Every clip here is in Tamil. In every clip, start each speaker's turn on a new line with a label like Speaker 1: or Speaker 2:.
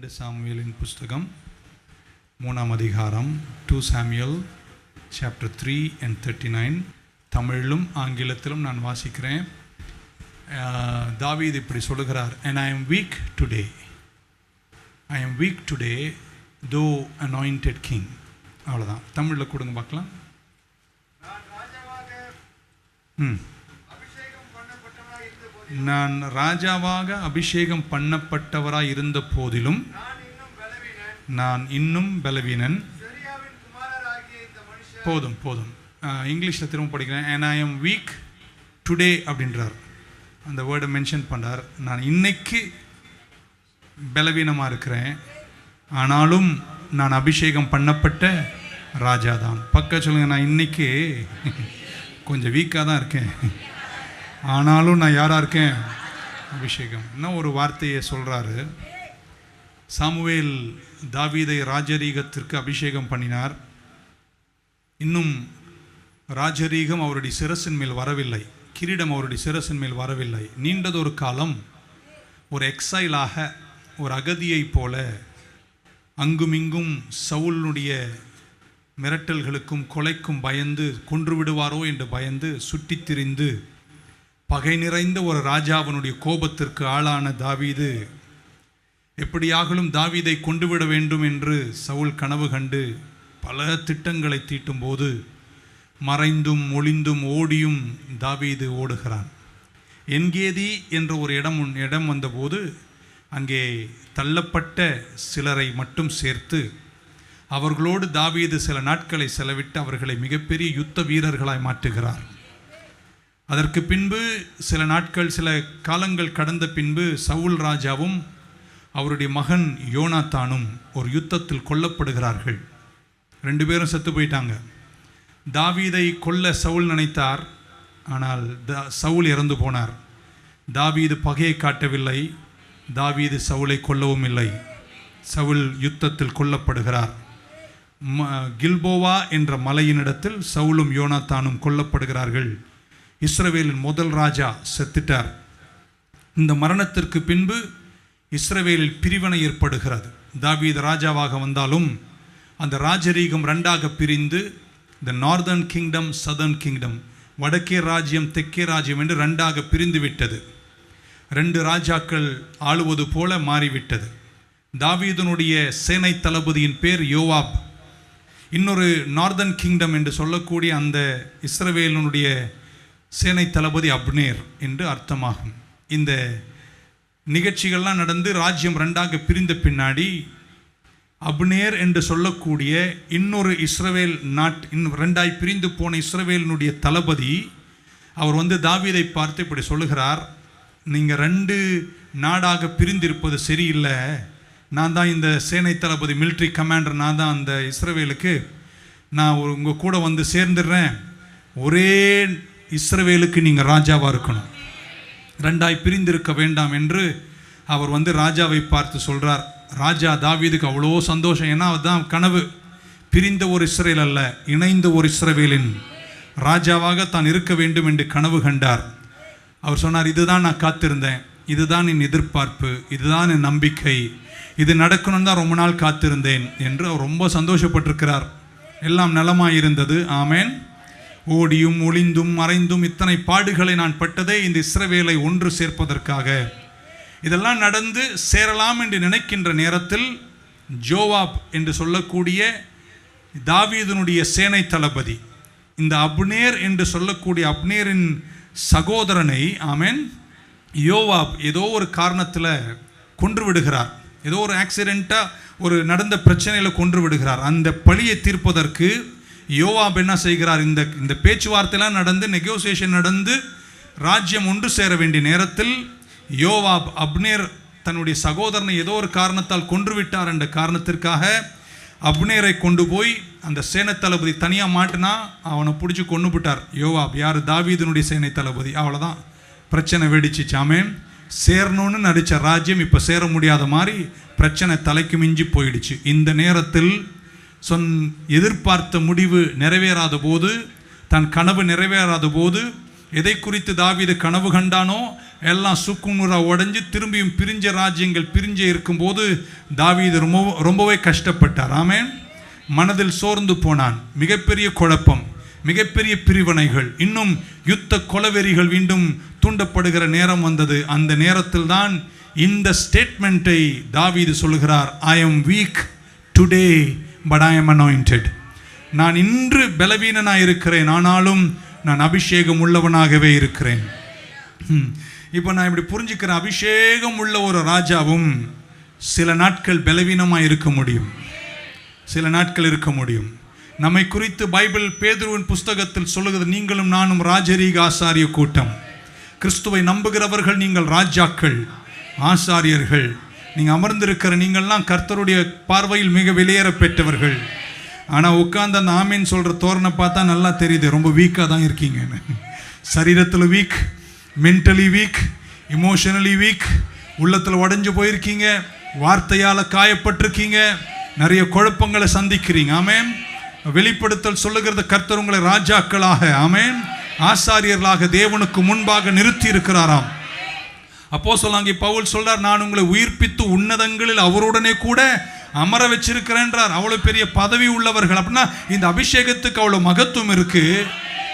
Speaker 1: ரெண்டு சாமுவேலின் புஸ்தகம் மூணாம் அதிகாரம் two Samuel chapter three and thirty nine தமிழிலும் ஆங்கிலத்திலும் நான் வாசிக்கிறேன். தாவீது இப்படி சொல்லுகிறார் and I am weak today I am weak today though anointed king அவ்வளோதான் தமிழில் கொடுங்க பார்க்கலாம். ம். நான் ராஜாவாக அபிஷேகம் பண்ணப்பட்டவராய் இருந்த போதிலும்
Speaker 2: நான் இன்னும் பலவீனன்.
Speaker 1: போதும் போதும். இங்கிலீஷில் திரும்ப படிக்கிறேன். And I am weak today அப்படின்றார். அந்த வேர்டை மென்ஷன் பண்ணார். நான் இன்னைக்கு பலவீனமாக இருக்கிறேன். ஆனாலும் நான் அபிஷேகம் பண்ணப்பட்ட ராஜா தான் பக்க சொல்லுங்கள் நான் இன்னைக்கு கொஞ்சம் வீக்காக தான் இருக்கேன். ஆனாலும் நான் யாராக இருக்கேன்? அபிஷேகம். இன்னும் ஒரு வார்த்தையை சொல்கிறாரு சாமுவேல் தாவீதை ராஜரீகத்திற்கு அபிஷேகம் பண்ணினார். இன்னும் ராஜரீகம் அவருடைய சிரசின் மேல் வரவில்லை. கிரீடம் அவருடைய சிரசின் மேல் வரவில்லை. நீண்டதொரு காலம் ஒரு எக்ஸைலாக ஒரு அகதியைப் போல அங்குமிங்கும் சவுலுடைய மிரட்டல்களுக்கும் கொலைக்கும் பயந்து கொன்று விடுவாரோ என்று பயந்து சுற்றித் திரிந்து பகை நிறைந்த ஒரு ராஜாவனுடைய கோபத்திற்கு ஆளான தாவீது. எப்படியாகலும் தாவீதை கொண்டுவிட வேண்டும் என்று சவுல் கனவு கண்டு பல திட்டங்களை தீட்டும்போது மறைந்தும் ஒளிந்தும் ஓடியும் தாவீது ஓடுகிறான். என்கேதி என்ற ஒரு இடம் உன் இடம் வந்தபோது அங்கே தள்ளப்பட்ட சிலரை மட்டும் சேர்த்து அவர்களோடு தாவீது சில நாட்களை செலவிட்டு அவர்களை மிகப்பெரிய யுத்த வீரர்களாய் மாற்றுகிறார். அதற்கு பின்பு சில நாட்கள் சில காலங்கள் கடந்த பின்பு சவுல் ராஜாவும் அவருடைய மகன் யோனாத்தானும் ஒரு யுத்தத்தில் கொல்லப்படுகிறார்கள். ரெண்டு பேரும் செத்து போயிட்டாங்க. தாவீதை கொல்ல சவுல் நினைத்தார். ஆனால் தா சவுல் இறந்து போனார். தாவீது பகையை காட்டவில்லை. தாவீது சவுலை கொல்லவும் இல்லை. சவுல் யுத்தத்தில் கொல்லப்படுகிறார். ம கில்போவா என்ற மலையினிடத்தில் சவுலும் யோனாத்தானும் கொல்லப்படுகிறார்கள். இஸ்ரவேலின் முதல் ராஜா செத்துட்டார். இந்த மரணத்திற்கு பின்பு இஸ்ரவேலில் பிரிவினை ஏற்படுகிறது. தாவீது ராஜாவாக வந்தாலும் அந்த ராஜரீகம் ரெண்டாக பிரிந்து இந்த நார்தர்ன் கிங்டம் சதர்ன் கிங்டம் வடக்கே ராஜ்யம் தெற்கே ராஜ்யம் என்று ரெண்டாக பிரிந்து விட்டது ரெண்டு ராஜாக்கள் ஆளுவது போல மாறிவிட்டது. தாவீதனுடைய சேனை தளபதியின் பேர் யோவாப். இன்னொரு நார்தர்ன் கிங்டம் என்று சொல்லக்கூடிய அந்த இஸ்ரவேலனுடைய சேனை தளபதி அப்னேர் என்று அர்த்தமாகும். இந்த நிகழ்ச்சிகள்லாம் நடந்து ராஜ்யம் ரெண்டாக பிரிந்த பின்னாடி அப்னேர் என்று சொல்லக்கூடிய இன்னொரு இஸ்ரவேல் நாட் இன்னும் ரெண்டாய் பிரிந்து போன இஸ்ரவேலினுடைய தளபதி அவர் வந்து தாவீதை பார்த்து இப்படி சொல்லுகிறார் நீங்கள் ரெண்டு நாடாக பிரிந்திருப்பது சரியில்லை. நான் தான் இந்த சேனை தளபதி மிலிட்ரி கமாண்டர் நான் தான் அந்த இஸ்ரவேலுக்கு. நான் ஒரு உங்கள் கூட வந்து சேர்ந்துடுறேன். ஒரே இஸ்ரவேலுக்கு நீங்கள் ராஜாவாக இருக்கணும். ரெண்டாய் பிரிந்திருக்க வேண்டாம் என்று அவர் வந்து ராஜாவை பார்த்து சொல்கிறார் ராஜா தாவீதுக்கு அவ்வளோ சந்தோஷம். ஏன்னா அதுதான் கனவு. பிரிந்த ஒரு இஸ்ரேல் அல்ல இணைந்த ஒரு இஸ்ரவேலின் ராஜாவாக தான் இருக்க வேண்டும் என்று கனவு கண்டார். அவர் சொன்னார் இதுதான் நான் காத்திருந்தேன். இதுதான் என் எதிர்பார்ப்பு. இதுதான் என் நம்பிக்கை. இது நடக்கணும் தான் ரொம்ப நாள் காத்திருந்தேன் என்று அவர் ரொம்ப சந்தோஷப்பட்டிருக்கிறார். எல்லாம் நலமாக இருந்தது ஆமேன். ஓடியும் ஒளிந்தும் மறைந்தும் இத்தனை பாடுகளை நான் பட்டதே இந்த இஸ்ரவேலை ஒன்று சேர்ப்பதற்காக. இதெல்லாம் நடந்து சேரலாம் என்று நினைக்கின்ற நேரத்தில் ஜோவாப் என்று சொல்லக்கூடிய தாவீதனுடைய சேனை தளபதி இந்த அப்னேர் என்று சொல்லக்கூடிய அப்னேரின் சகோதரனை ஆமென் யோவாப் ஏதோ ஒரு காரணத்தில் கொன்று விடுகிறார். ஏதோ ஒரு ஆக்சிடெண்ட்டாக ஒரு நடந்த பிரச்சனையில் கொன்று விடுகிறார். அந்த பழியை தீர்ப்பதற்கு யோவாப் என்ன செய்கிறார்? இந்த இந்த பேச்சுவார்த்தைலாம் நடந்து நெகோசியேஷன் நடந்து ராஜ்யம் ஒன்று சேர வேண்டிய நேரத்தில் யோவாப் அப்னேர் தன்னுடைய சகோதரனை ஏதோ ஒரு காரணத்தால் கொன்று விட்டார் என்ற காரணத்திற்காக அப்னேரை கொண்டு போய் அந்த சேனை தளபதி தனியாக மாட்டினா அவனை பிடிச்சி கொண்டு விட்டார். யோவாப் யார்? தாவீதனுடைய சேனை தளபதி. அவ்வளோதான் பிரச்சனை வெடிச்சு சாமேன் சேரணும்னு நடித்த ராஜ்யம் இப்போ சேர முடியாத மாதிரி பிரச்சனை தலைக்கு மிஞ்சி போயிடுச்சு. இந்த நேரத்தில் சொன் எதிர்பார்த்த முடிவு நிறைவேறாத போது தன் கனவு நிறைவேறாத போது எதை குறித்து தாவீது கனவு கண்டானோ எல்லாம் சுக்குநூறா உடஞ்சி திரும்பியும் பிரிஞ்ச ராஜ்யங்கள் பிரிஞ்சே இருக்கும்போது தாவீது ரொம்ப ரொம்பவே கஷ்டப்பட்டார். ஆமேன். மனதில் சோர்ந்து போனான். மிகப்பெரிய குழப்பம் மிகப்பெரிய பிரிவினைகள் இன்னும் யுத்த கொலவெறிகள் மீண்டும் தூண்டப்படுகிற நேரம் வந்தது. அந்த நேரத்தில் தான் இந்த ஸ்டேட்மெண்ட்டை தாவீது சொல்கிறார் I am weak today but I am anointed நான் இன்று பலவீனனாக இருக்கிறேன் ஆனாலும் நான் அபிஷேகம் உள்ளவனாகவே இருக்கிறேன். ம். இப்போ நான் இப்படி புரிஞ்சுக்கிறேன் அபிஷேகம் உள்ள ஒரு ராஜாவும் சில நாட்கள் பலவீனமாக இருக்க முடியும். சில நாட்கள் இருக்க முடியும். நம்மை குறித்து பைபிள் பேதுருவின் புஸ்தகத்தில் சொல்லுகிறது நீங்களும் நானும் ராஜரீக ஆசாரிய கூட்டம். கிறிஸ்துவை நம்புகிறவர்கள் நீங்கள் ராஜாக்கள் ஆசாரியர்கள். நீங்கள் அமர்ந்திருக்கிற நீங்கள்லாம் கர்த்தருடைய பார்வையில் மிக வெளியேற பெற்றவர்கள். ஆனால் உட்காந்து அந்த ஆமீன் சொல்கிற தோரணை பார்த்தா நல்லா தெரியுது. ரொம்ப வீக்காக தான் இருக்கீங்கன்னு. சரீரத்தில் weak mentally weak emotionally weak உள்ளத்தில் உடஞ்சி போயிருக்கீங்க வார்த்தையால் காயப்பட்டிருக்கீங்க நிறைய குழப்பங்களை சந்திக்கிறீங்க. ஆமேன். வெளிப்படுத்தல் சொல்லுகிறது கர்த்தர் உங்களை ராஜாக்களாக. ஆமேன். ஆசாரியர்களாக தேவனுக்கு முன்பாக நிறுத்தி இருக்கிறாராம் அப்போ சொல்லாங்க பவுல் சொல்றார் நான் உங்களை உயிர்ப்பித்து உன்னதங்களில் அவருடனே கூட அமர வச்சிருக்கிறேன்றார் அவ்வளோ பெரிய பதவி உள்ளவர்கள். அப்படின்னா இந்த அபிஷேகத்துக்கு அவ்வளோ மகத்துவம் இருக்கு.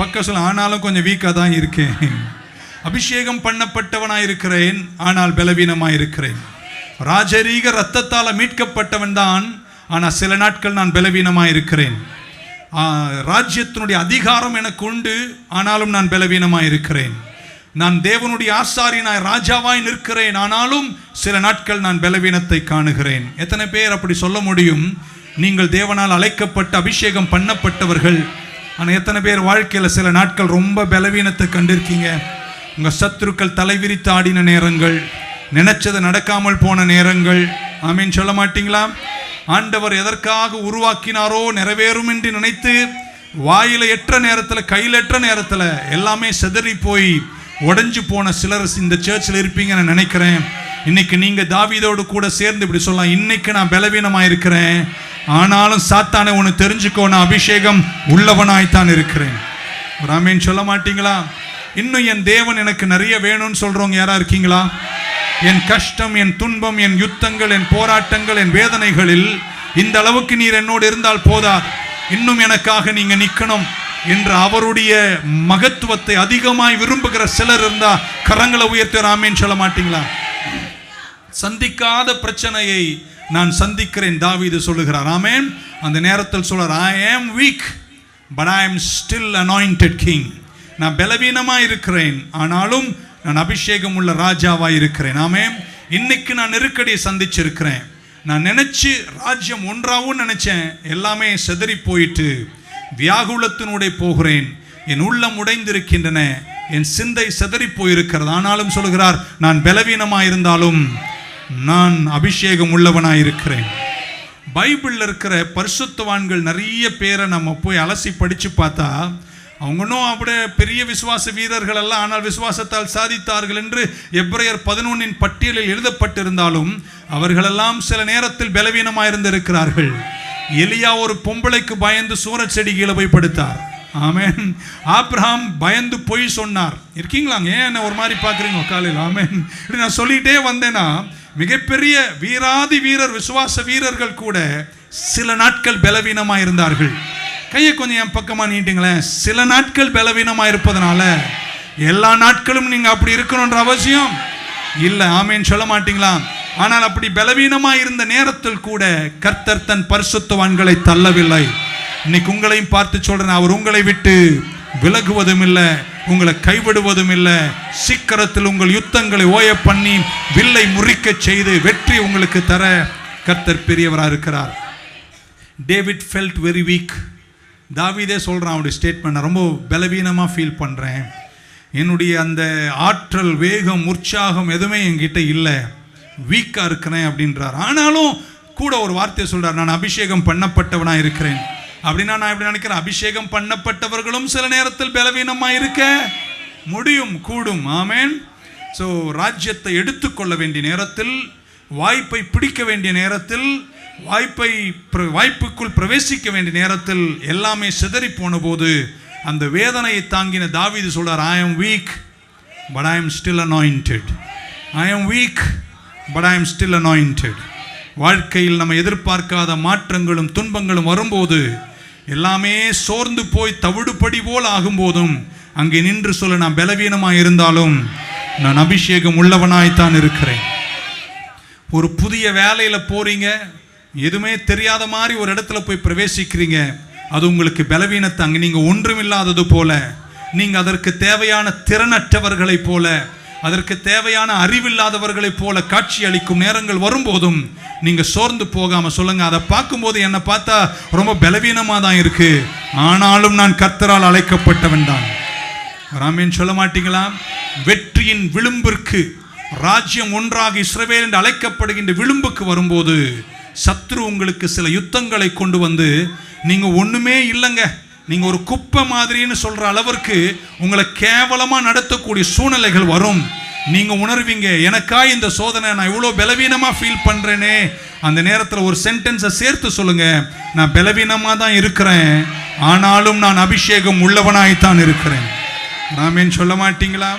Speaker 1: பக்க சொல்ல ஆனாலும் கொஞ்சம் வீக்காக தான் இருக்கேன். அபிஷேகம் பண்ணப்பட்டவனாக இருக்கிறேன் ஆனால் பலவீனமாக இருக்கிறேன். ராஜரீக ரத்தத்தால் மீட்கப்பட்டவன் தான் ஆனால் சில நாட்கள் நான் பலவீனமாக இருக்கிறேன். ராஜ்யத்தினுடைய அதிகாரம் எனக்கு உண்டு ஆனாலும் நான் பலவீனமாக இருக்கிறேன். நான் தேவனுடைய ஆசாரியனாய் ராஜாவாய் நிற்கிறேன். ஆனாலும் சில நாட்கள் நான் பலவீனத்தை காணுகிறேன். எத்தனை பேர் அப்படி சொல்ல முடியும்? நீங்கள் தேவனால் அழைக்கப்பட்டு அபிஷேகம் பண்ணப்பட்டவர்கள். ஆனால் எத்தனை பேர் வாழ்க்கையில் சில நாட்கள் ரொம்ப பலவீனத்தை கண்டிருக்கீங்க? உங்கள் சத்துருக்கள் தலைவிரித்து ஆடின நேரங்கள் நினைச்சது நடக்காமல் போன நேரங்கள். ஆமீன். சொல்ல மாட்டீங்களா? ஆண்டவர் எதற்காக உருவாக்கினாரோ நிறைவேறும் என்று நினைத்து வாயில எற்ற நேரத்தில் கையில் எற்ற நேரத்தில் எல்லாமே செதறி போய் உடஞ்சு போன சிலர் இந்த சர்ச்சில் இருப்பீங்கன்னு நான் நினைக்கிறேன். இன்னைக்கு நீங்க தாவிதோடு கூட சேர்ந்து இப்படி சொல்லலாம். இன்னைக்கு நான் பலவீனமாக இருக்கிறேன் ஆனாலும் சாத்தானே ஒன்று தெரிஞ்சுக்கோ நான் அபிஷேகம் உள்ளவனாய்த்தான் இருக்கிறேன். ராமேன் சொல்ல மாட்டீங்களா? இன்னும் என் தேவன் எனக்கு நிறைய வேணும்னு சொல்றவங்க யாரா இருக்கீங்களா? என் கஷ்டம் என் துன்பம் என் யுத்தங்கள் என் போராட்டங்கள் என் வேதனைகளில் இந்த அளவுக்கு நீர் என்னோடு இருந்தால் போதாது. இன்னும் எனக்காக நீங்க நிற்கணும் இன்று அவருடைய மகத்துவத்தை அதிகமாய் விரும்புகிற சிலர் இருந்தா கரங்களை உயர்த்த ராமேன்னு சொல்ல மாட்டீங்களா? சந்திக்காத பிரச்சனையை நான் சந்திக்கிறேன் தாவீது சொல்லுகிறார். ஆமென். அந்த நேரத்தில் சொல்றார் ஐ ஆம் வீக் பட் ஐ ஆம் ஸ்டில் அனாயிண்டட் கிங் நான் பலவீனமாக இருக்கிறேன் ஆனாலும் நான் அபிஷேகம் உள்ள ராஜாவாக இருக்கிறேன். ஆமே இன்னைக்கு நான் நெருக்கடியை சந்திச்சிருக்கிறேன். நான் நினச்சி ராஜ்யம் ஒன்றாகவும் நினச்சேன். எல்லாமே செதறி போயிட்டு வியாகுலத்தினூடே போகிறேன். என் உள்ளம் உடைந்திருக்கின்றன. என் சிந்தை செதறி போயிருக்கிறது ஆனாலும் சொல்கிறார் நான் பலவீனமாயிருந்தாலும் நான் அபிஷேகம் உள்ளவனாயிருக்கிறேன் பைபிளில் இருக்கிற பரிசுத்தவான்கள் நிறைய பேரை நம்ம போய் அலசி படித்து பார்த்தா அவங்களும் அப்படியே பெரிய விசுவாச வீரர்கள் அல்ல ஆனால் விசுவாசத்தால் சாதித்தார்கள் என்று எப்ரையர் பதினொன்னின் பட்டியலில் எழுதப்பட்டிருந்தாலும் அவர்களெல்லாம் சில நேரத்தில் பலவீனமாயிருந்திருக்கிறார்கள். எலியா ஒரு பொம்பளைக்கு பயந்து சூரச் செடி கீழே போய் படுத்தார். ஆமேன். ஆப்ரஹாம் பயந்து பொய் சொன்னார். இருக்கீங்களாங்க? ஏன் என்ன ஒரு மாதிரி பார்க்குறீங்க காலையில்? ஆமேன். இப்படி நான் சொல்லிட்டே வந்தேன்னா மிகப்பெரிய வீராதி வீரர் விசுவாச வீரர்கள் கூட சில நாட்கள் பலவீனமாக இருந்தார்கள். கையை கொஞ்சம் என் பக்கமாக நீட்டுங்களேன். சில நாட்கள் பலவீனமாக இருப்பதனால எல்லா நாட்களும் நீங்கள் அப்படி இருக்கணுன்ற அவசியம். இல்லை ஆமேன்னு சொல்ல மாட்டீங்களா? ஆனால் அப்படி பலவீனமாக இருந்த நேரத்தில் கூட கர்த்தர் தன் பரிசுத்தவான்களை தள்ளவில்லை. இன்னைக்கு உங்களையும் பார்த்து சொல்றேன் அவர் உங்களை விட்டு விலகுவதும் இல்லை உங்களை கைவிடுவதும் இல்லை. சீக்கிரத்தில் உங்கள் யுத்தங்களை ஓய பண்ணி வில்லை முறிக்கச் செய்து வெற்றி உங்களுக்கு தர கர்த்தர் பெரியவராக இருக்கிறார். டேவிட் ஃபெல்ட் வெரி வீக் தாவிதே சொல்கிறான் அவருடைய ஸ்டேட்மெண்ட் ரொம்ப பலவீனமாக ஃபீல் பண்ணுறேன் என்னுடைய அந்த ஆற்றல் வேகம் உற்சாகம் எதுவுமே என்கிட்ட இல்லை. வீக்காக இருக்கிறேன் அப்படின்றார். ஆனாலும் கூட ஒரு வார்த்தையை சொல்கிறார் நான் அபிஷேகம் பண்ணப்பட்டவனாக இருக்கிறேன். அப்படின்னா நான் எப்படி நினைக்கிறேன்? அபிஷேகம் பண்ணப்பட்டவர்களும் சில நேரத்தில் பலவீனமாக இருக்க முடியும் கூடும். ஆமேன். ஸோ ராஜ்யத்தை எடுத்துக்கொள்ள வேண்டிய நேரத்தில் வாய்ப்பை பிடிக்க வேண்டிய நேரத்தில் வாய்ப்பை வாய்ப்புக்குள் பிரவேசிக்க வேண்டிய நேரத்தில் எல்லாமே சிதறி போன போது அந்த வேதனையை தாங்கின தாவிது சொல்றார் I am weak but I am still anointed I am weak but I am still anointed. வாழ்க்கையில் நம்ம எதிர்பார்க்காத மாற்றங்களும் துன்பங்களும் வரும்போது எல்லாமே சோர்ந்து போய் தவிடுபடி போல் ஆகும்போதும் அங்கே நின்று சொல்ல நான் பலவீனமாக இருந்தாலும் நான் அபிஷேகம் உள்ளவனாய்த்தான் இருக்கிறேன். ஒரு புதிய வேலையில் போகிறீங்க எதுவுமே தெரியாத மாதிரி ஒரு இடத்துல போய் பிரவேசிக்கிறீங்க அது உங்களுக்கு பலவீனத்தை அங்கே நீங்கள் ஒன்றுமில்லாதது போல நீங்கள் அதற்கு தேவையான திறனற்றவர்களைப் போல அதற்கு தேவையான அறிவில்லாதவர்களைப் போல காட்சி அளிக்கும் நேரங்கள் வரும்போதும் நீங்கள் சோர்ந்து போகாம சொல்லுங்க. அதை பார்க்கும்போது என்னை பார்த்தா ரொம்ப பலவீனமாக தான் இருக்கு. ஆனாலும் நான் கர்த்தரால் அழைக்கப்பட்டவன் தான். ராமேன் சொல்ல மாட்டீங்களா? வெற்றியின் விளிம்பிற்கு ராஜ்யம் ஒன்றாக இஸ்ரவேல் என்று அழைக்கப்படுகின்ற விளிம்புக்கு வரும்போது சத்ரு உங்களுக்கு சில யுத்தங்களை கொண்டு வந்து நீங்க ஒண்ணுமே இல்லைங்க. நீங்கள் ஒரு குப்பை மாதிரின்னு சொல்கிற அளவிற்கு உங்களை கேவலமாக நடத்தக்கூடிய சூழ்நிலைகள் வரும். நீங்கள் உணர்வீங்க எனக்கா இந்த சோதனை நான் இவ்வளோ பலவீனமாக ஃபீல் பண்ணுறேனே அந்த நேரத்தில் ஒரு சென்டென்ஸை சேர்த்து சொல்லுங்கள் நான் பலவீனமாக தான் இருக்கிறேன். ஆனாலும் நான் அபிஷேகம் உள்ளவனாய்த்தான் இருக்கிறேன். ராமேன் சொல்ல மாட்டீங்களா?